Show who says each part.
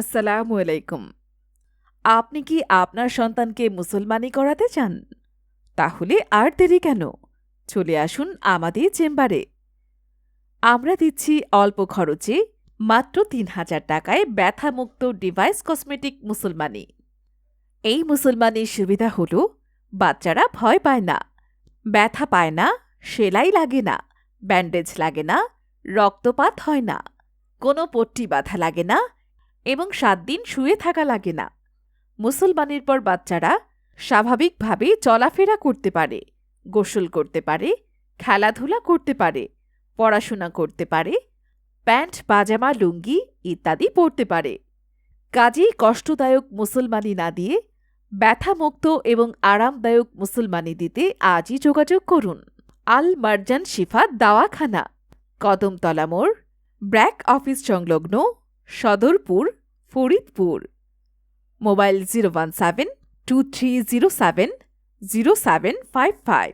Speaker 1: আসসালামু আলাইকুম। আপনি কি আপনার সন্তানকে মুসলমানি করাতে চান? তাহলে আর দেরি কেন? চলে আসুন আমাদের চেম্বারে। আমরা দিচ্ছি অল্প খরচে মাত্র তিন হাজার টাকায় ব্যথামুক্ত ডিভাইস কসমেটিক মুসলমানি। এই মুসলমানির সুবিধা হল, বাচ্চারা ভয় পায় না, ব্যথা পায় না, সেলাই লাগে না, ব্যান্ডেজ লাগে না, রক্তপাত হয় না, কোনো পট্টি বাধা লাগে না এবং সাত দিন শুয়ে থাকা লাগে না। মুসলমানের পর বাচ্চারা স্বাভাবিকভাবে চলাফেরা করতে পারে, গোসল করতে পারে, খেলাধুলা করতে পারে, পড়াশোনা করতে পারে, প্যান্ট, পাজামা, লুঙ্গি ইত্যাদি পরতে পারে। কাজেই কষ্টদায়ক মুসলমানি না দিয়ে ব্যথামুক্ত এবং আরামদায়ক মুসলমানি দিতে আজই যোগাযোগ করুন। আল মার্জান শিফা দাওয়াখানা, কদমতলা মোড়, ব্র্যাক অফিস সংলগ্ন Sadarpur Faridpur. Mobile zero one seven two three zero seven zero seven five five.